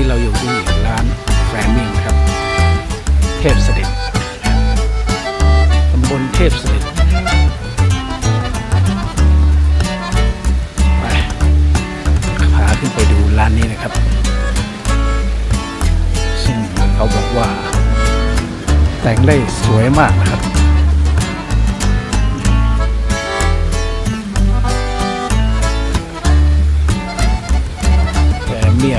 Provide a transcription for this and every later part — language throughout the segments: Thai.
นี้เราอยู่ที่ร้านแฟรมิงครับ เทพเสด็จตำบลเทพเสด็จไปพาขึ้นไปดูร้านนี้นะครับ ซึ่งเขาบอกว่า แต่งได้สวยมากนะครับแต่เมีย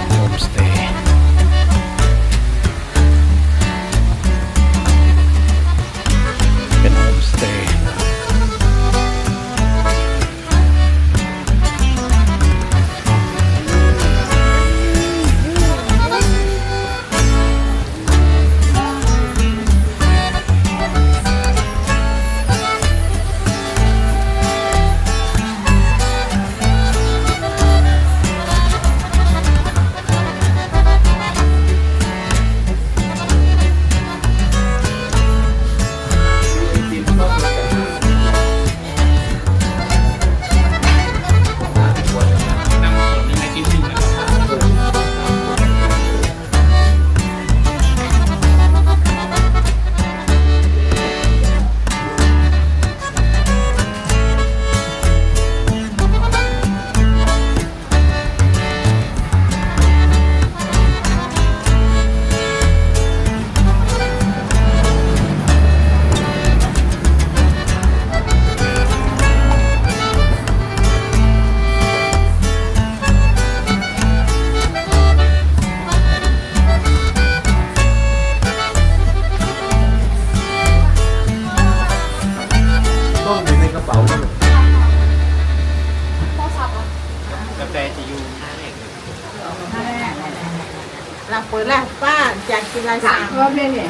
หลับเปิดแล้วป้าอยากกินอะไรสั่งเพิ่มเลยเนี่ย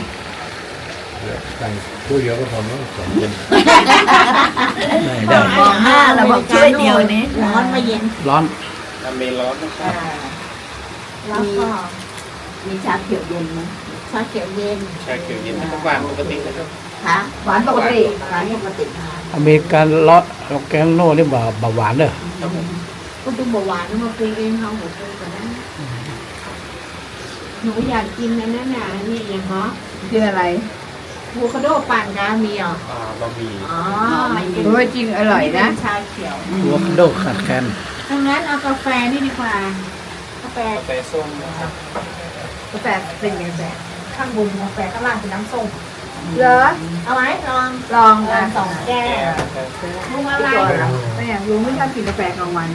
สั่งผู้เดียวก็พอมั้งสองคนได้ได้บอกห้าเราบอกช่วยเดียวนี้ ร้อนมาเย็นร้อนน้ำเมร้อนนะครับ แล้วก็มีชาเขียวเย็นไหมชาเขียวเย็นชาเขียวเย็นทุกวันปกตินะครับค่ะหวานปกติร้านปกติอเมริกันร้อนแกงโน่นี่บ่าเบาหวานเด้อครับผม ก็ดูเบาหวานมาปรุงเองเขาหมดเลยก่อนนะ หนูอยากกินอันนั้นน่ะนี่อย่างเหรอกินอะไรบูคาโดปั่นกามีเหรออ่าบะหมี่อ๋อโอ้ยจริงอร่อยนะชาเขียวหัวคาโดขาดแคลนดังนั้นเอากาแฟนี่ดีกว่ากาแฟกาแฟส้มนะครับกาแฟเป็นกาแฟข้างบนกาแฟข้างล่างเป็นน้ำส้มเหรอเอาไว้ลองลองลอนะงสองแก้แก้ววครับลุงอะไรไม่อยากรู้ไม่ชอบกินกาแฟกลางวัน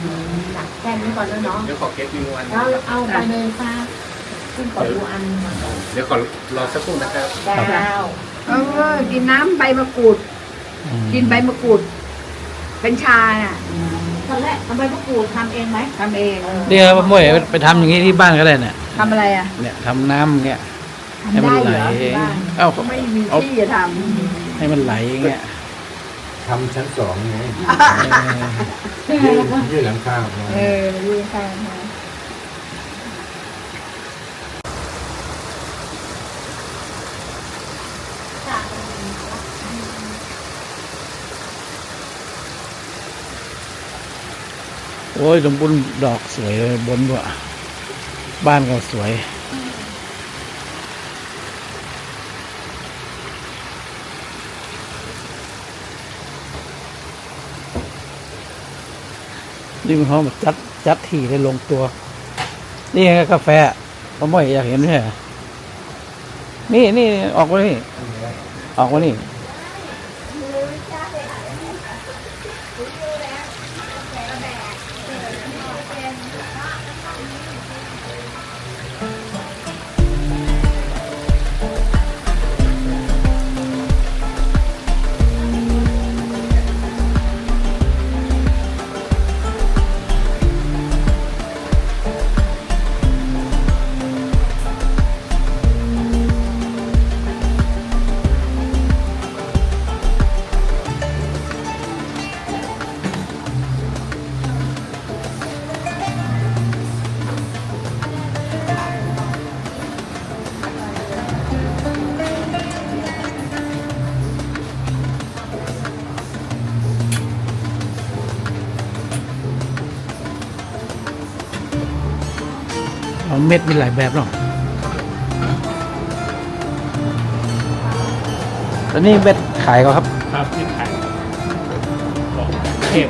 แค่นี้ก่อนแล้วเนาะเดี๋ยวขอเก็บดูวันแล้วเอาไปเลยป้า ขึ้นก่อนดูอันเดี๋ยวขอรอสักครู่นะครับดาวเออ กินน้ำใบมะกรูดกินใบมะกรูดเป็นชาน่ะตอนแรกเอาใบมะกรูดทำเองไหมทำเองเดี๋ยวพ่อหมวยไปทำอย่างนี้ที่บ้านก็ได้เนี่ยทำอะไรอะเนี่ยทำน้ำเนี่ยให้ทำมันได้ไหเหลรอที่บ้านเอ้าไม่มีเอาที่จะทให้มันไหลอย่างเงี้ยทำชั้นสองไงเออยื่นยื่นหลังคาออกมาำเออดีค่ะ โอ้ยตรงบนดอกสวยเลยบนว่ะบ้านก็สวย นี่มันเขาจัดจัดที่ได้ลงตัว นี่ไงกาแฟพ่อหมวยอยากเห็นไหมใช่เหรอนี่นี่ออกมานี่ ออกมานี่ เม็ดมีหลายแบบเนาะตอนนี้เม็ดขายก็ครับ ครับที่ขายของเทพ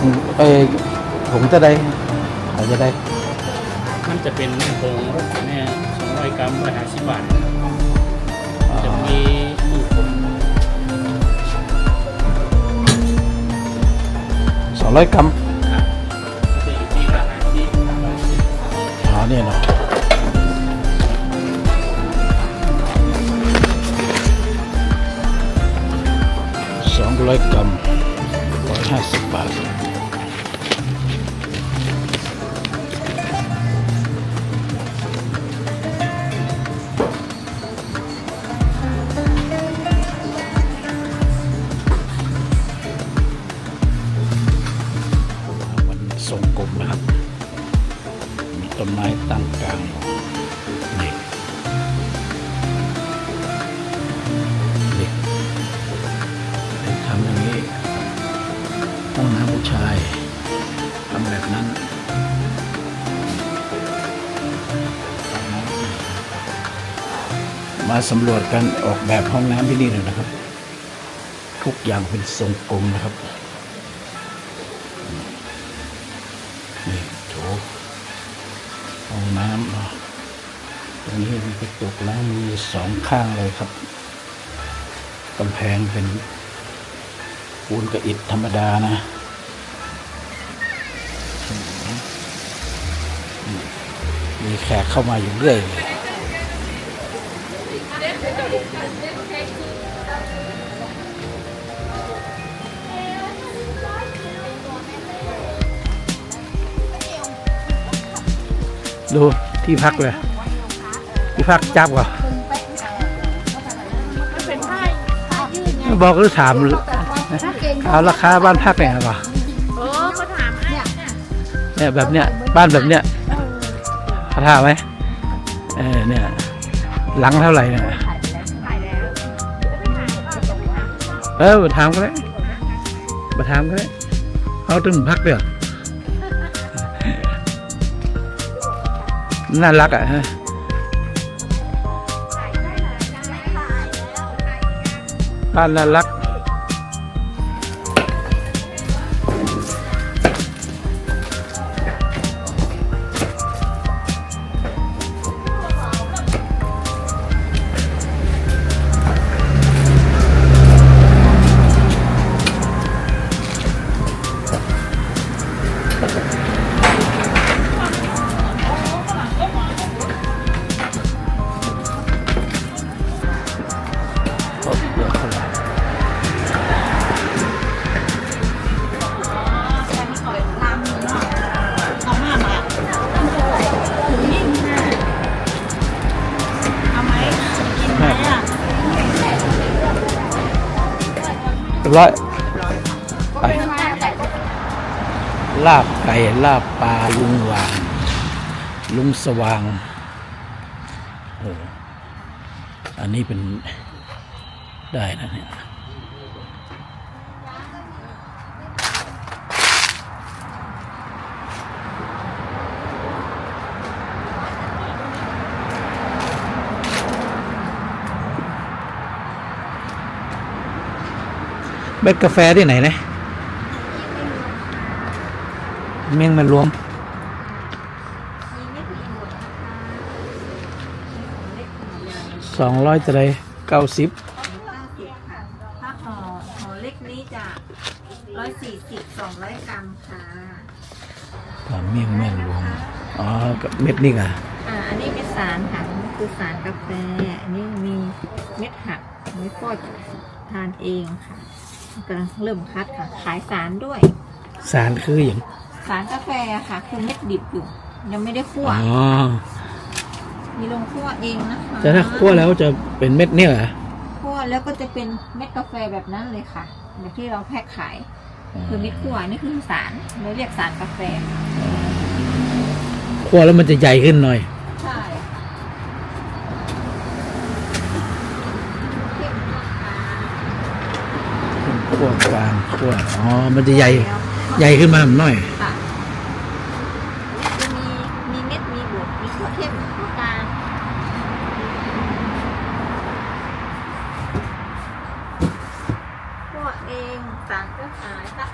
อืมเอ้ยผมจะได้เขาจะได้ มันจะเป็นผงเนี่ยสองร้อยกรัมร้อยห้าสิบบาทจะมีหมูผงสองร้อยกรัม มาสำรวจกันออกแบบห้องน้ำที่นี่เลยนะครับ ทุกอย่างเป็นทรงกลมนะครับนี่โถห้องน้ำเนาะตรงนี้มีกระจกล้างมือสองข้างเลยครับกำแพงเป็นปูนกระอิฐธรรมดานะมีแขกเข้ามาอยู่เรื่อยเลย ดูที่พักเลย ที่พักจับก่อนบอกหรือถามหรือเอาราคาบ้านพักเนี่ยเหรอโอ้เขาถามเนี่ยเนี่ยแบบเนี้ยบ้านแบบเนี้ยเขาถามไหมเออเนี่ยหลังเท่าไหร่เนี่ย เออมาถามก็ได้มาถามก็ได้เขาถึงพักเดียวน่ารักอะฮะบ้านน่ารัก ร้อยไปลาบไก่ลาบปลาลุงวาง ลุงสว่างโอ้อันนี้เป็นได้นะเนี่ย เบ็ดกาแฟที่ไหนนะเมียงมันรวม สองร้อยจะได้เก้าสิบถ้าห่อห่อเล็กนี้จะร้อยสี่สิบสองร้อยกรัมค่ะอ่าเมี่ยงแม่นรวม อ๋อกับเม็ดนี่ก่ะอ่าอันนี้เป็นสารค่ะนี่คือสารกาแฟ อันนี้มีเม็ดหักไม่ก็ทานเองค่ะ กำลังเริ่มคัดค่ะ ขายสารด้วย สารคืออย่างสารกาแฟค่ะ คือเม็ดดิบอยู่ ยังไม่ได้คั่ว อ๋อมีลงคั่วเองนะคะแต่ถ้าคั่วแล้วจะเป็นเม็ดเนี่ยเหรอคั่วแล้วก็จะเป็นเม็ดกาแฟแบบนั้นเลยค่ะแบบที่เราแพ็คขาย คือเม็ดคั่วนี่คือสารเราเรียกสารกาแฟค่ะคั่วแล้วมันจะใหญ่ขึ้นหน่อย ใช่ คั่ว กลางคั่วอ๋อ มันจะใหญ่ ใหญ่ขึ้นมาหน่อย ค่ะจะมีทั่วเทพทั่วกลางพวกเองสารก็ขายค่ะ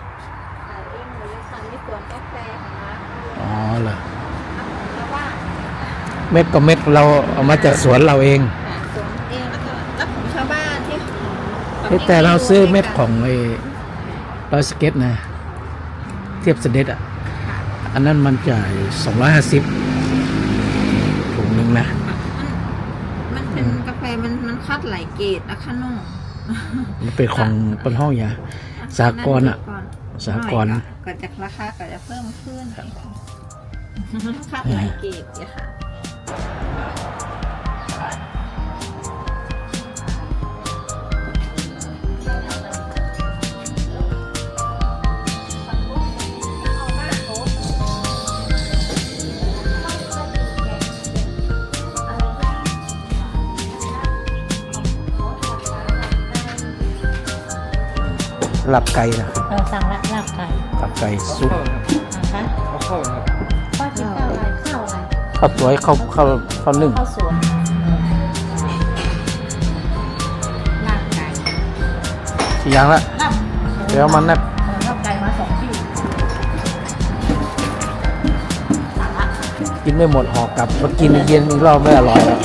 ขายเองหมดเลยค่ะมีสวนกาแฟของร้านอ๋อเหรอแล้วว่า เม็ดก็เม็ดเราเอามาจากสวนเราเอง แต่เราซื้อเม็ดของไอ้ร้อยสเก็ตนะ เทียบสเด็ดอะ อันนั้นมันจ่ายสองร้อยห้าสิบถุงหนึ่งนะ มันเป็นกาแฟมันมันคัดหลายเกรดอะค่ะน้องมันเป็นของเป็นห้องยาสากลอะสากลก็จะราคาก็จะเพิ่มขึ้นคัดหลายเกรดเนี่ยค่ะ หลับไก่นะเราสั่งละลาบไก่หลับไก่ซุปนะคะเขาเข้าครับป้ากินข้าวอะไรข้าวอะไรข้าวสวยข้าวข้าวข้าวนึ่งข้าวสวนลาบไก่สี่อย่างละลาบเดี๋ยวมันนะเออลาบไก่มาสองที่สั่งละกินไม่หมดห่อกลับมากินเย็นอีกรอบไม่อร่อยแล้ว